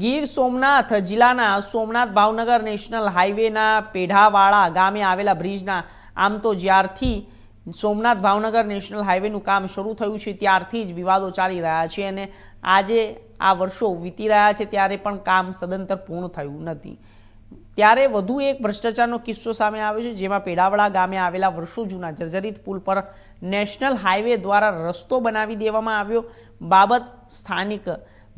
ગીર સોમનાથ જિલ્લાના સોમનાથ ભાવનગર નેશનલ હાઈવેના પેઢાવાળા ગામે આવેલા બ્રિજના, આમ તો જ્યારથી સોમનાથ ભાવનગર નેશનલ હાઈવેનું કામ શરૂ થયું છે, ત્યારથી જ વિવાદો ચાલી રહ્યા છે અને આજે આ વર્ષો વીતી રહ્યા છે, ત્યારે પણ કામ સદંતર પૂર્ણ થયું નથી. ત્યારે વધુ એક ભ્રષ્ટાચારનો કિસ્સો સામે આવ્યો છે, જેમાં પેડાવડા ગામે આવેલા વર્ષો જૂના જર્જરિત પુલ પર નેશનલ હાઈવે દ્વારા રસ્તો બનાવી દેવામાં આવ્યો. બાબત સ્થાનિક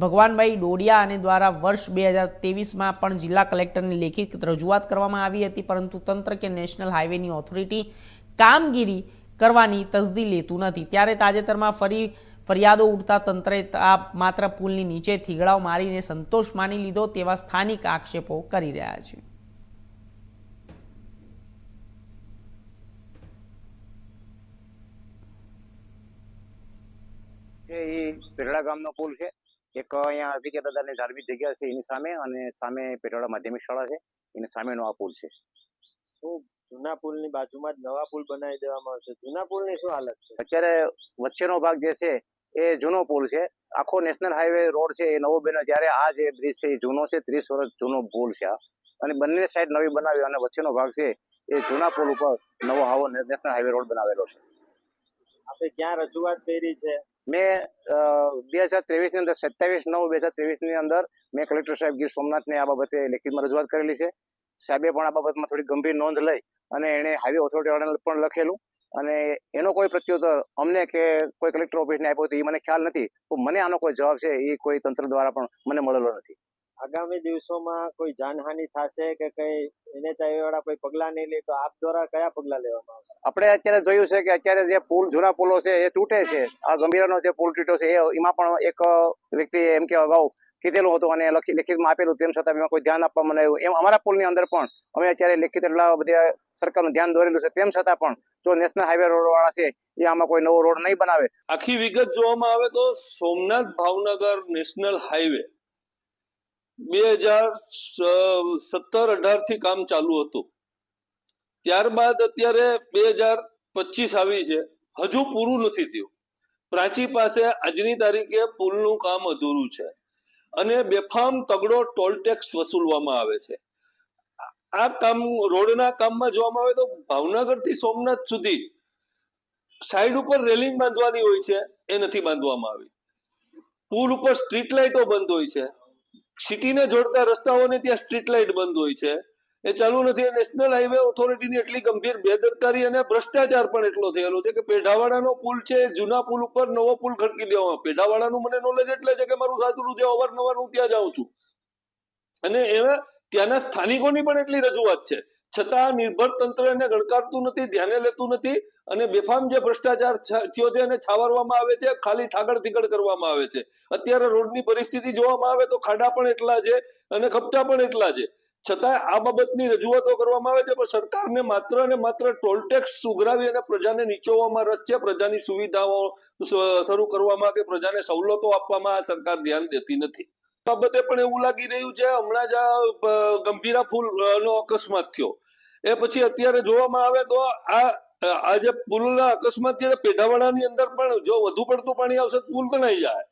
ભગવાનભાઈ ડોડિયા અને દ્વારા વર્ષ બે હજાર તેવીસમાં પણ જિલ્લા કલેક્ટરની લેખિત રજૂઆત કરવામાં આવી હતી, પરંતુ તંત્ર કે નેશનલ હાઈવેની ઓથોરિટી કામગીરી કરવાની તસદી લેતું નથી. ત્યારે તાજેતરમાં ફરી ફરિયાદો ઉઠતા તંત્રે આ માત્ર પુલની નીચે થીગડાઓ મારીને સંતોષ માની લીધો તેવા સ્થાનિક આક્ષેપો કરી રહ્યા છે. એ પેટડા ગામનો પુલ છે. એક અહીંયા અધિકે દાદાની ધાર્મિક જગ્યા છે એની સામે અને સામે પેટોડા માધ્યમિક શાળા છે. એની સામેનો આ પુલ છે. શું જૂના પુલની બાજુમાં જ નવા પુલ બનાવી દેવામાં આવશે જૂના પુલની શું હાલત છે? અત્યારે વચ્ચેનો ભાગ જે છે એ જૂનો પુલ છે. આખો નેશનલ હાઈવે રોડ છે એ નવો બન્યો. જ્યારે આ જે બ્રિજ છે એ જૂનો છે ત્રીસ વર્ષ જૂનો પુલ છે આ. અને બંને સાઈડ નવી બનાવી અને વચ્ચેનો ભાગ છે એ જૂના પુલ ઉપર નવો હાવો નેશનલ હાઈવે રોડ બનાવેલો છે. આપણે ક્યાં રજૂઆત કરી છે? મેં બે હજાર ત્રેવીસની અંદર સત્યાવીસ નવ બે હજાર ત્રેવીસની અંદર મેં કલેક્ટર સાહેબ ગીર સોમનાથને આ બાબતે લેખિતમાં રજૂઆત કરેલી છે. સાહેબે પણ આ બાબતમાં થોડી ગંભીર નોંધ લઈ અને એણે હાઈવે ઓથોરિટી વાળાને પણ લખેલું. અને એનો કોઈ પ્રત્યુત્તર અમને કે કોઈ કલેક્ટર ઓફિસને આપ્યો હતો એ મને ખ્યાલ નથી. તો મને આનો કોઈ જવાબ છે એ કોઈ તંત્ર દ્વારા પણ મને મળેલો નથી. આગામી દિવસોમાં કોઈ જાનહાનિ થશે કે કઈ એનએચઆઈ વાળા કોઈ પગલા નહીં લે તો આપ દ્વારા કયા પગલા લેવામાં આવશે? આપણે અત્યારે જોયું છે કે અત્યારે જે પુલ જૂના પુલો છે એ તૂટે છે. આ ગંભીરાનો જે પુલ તૂટ્યો છે એ એમાં પણ એક વ્યક્તિ એમ કે અગાઉ કીધેલું હતું અને લખી લેખિતમાં આપેલું તેમ છતાં એમાં કોઈ ધ્યાન આપવામાં નહીં આવ્યું એમ અમારા પુલની અંદર પણ અમે અત્યારે લેખિત એટલા બધા સરકારનું ધ્યાન દોરેલું છે. તેમ છતાં પણ જો નેશનલ હાઈવે રોડ વાળા છે એ આમાં કોઈ નવો રોડ નહીં બનાવે. આખી વિગત જોવામાં આવે તો સોમનાથ ભાવનગર નેશનલ હાઈવે બે હજાર સત્તર અઢારથી કામ ચાલુ હતું. ત્યારબાદ અત્યારે બે હજાર પચીસ આવી છે. હજુ પૂરું નથી થયું. પ્રાચી પાસે આજની તારીખે પુલનું કામ અધૂરું છે. અને બેફામ તગડો ટોલ ટેક્સ વસૂલવામાં આવે છે. આ કામ, રોડના કામમાં જોવામાં આવે તો ભાવનગરથી સોમનાથ સુધી સાઈડ ઉપર રેલિંગ બાંધવાની હોય છે, એ નથી બાંધવામાં આવી. પુલ ઉપર સ્ટ્રીટ લાઇટો બંધ હોય છે. સિટીને જોડતા રસ્તાઓને ત્યાં સ્ટ્રીટ લાઇટ બંધ હોય છે. એ ચાલુ નથી નેશનલ હાઈવે ઓથોરિટીની એટલી ગંભીર બેદરકારી અને ભ્રષ્ટાચાર પણ એટલો થયેલો છે કે પેઢાવાડાનો પુલ છે, જૂના પુલ ઉપર નવો પુલ ખડકી દેવામાં પેઢાવાડાનું મને નોલેજ એટલે છે કે મારું સાસરું છે અવારનવાર હું ત્યાં જાઉં છું. અને એના ત્યાંના સ્થાનિકોની પણ એટલી રજૂઆત છે. છતાં નિર્ભર તંત્ર એને ગણકારતું નથી, ધ્યાને લેતું નથી અને બેફામ જે ભ્રષ્ટાચાર થયો છે એને છાવરવામાં આવે છે, ખાલી થાગડ થીગડ કરવામાં આવે છે. અત્યારે રોડની પરિસ્થિતિ જોવામાં આવે તો ખાડા પણ એટલા છે અને ખપચા પણ એટલા છે. છતાં આ બાબતની રજૂઆતો કરવામાં આવે છે, પણ સરકારને માત્ર અને માત્ર ટોલ ટેક્સ ઉઘરાવી અને પ્રજાને નીચોવામાં રસ છે, પ્રજાની સુવિધાઓ શરૂ કરવામાં કે પ્રજાને સવલતો આપવામાં આ સરકાર ધ્યાન દેતી નથી. બાબતે પણ એવું લાગી રહ્યું છે, હમણાં જ આ ગંભીરા ફૂલ નો અકસ્માત થયો. એ પછી અત્યારે જોવામાં આવે તો આ આ જે પુલના અકસ્માત છે, પેઢાવાડાની અંદર પણ જો વધુ પડતું પાણી આવશે પુલ તણાઈ જાય.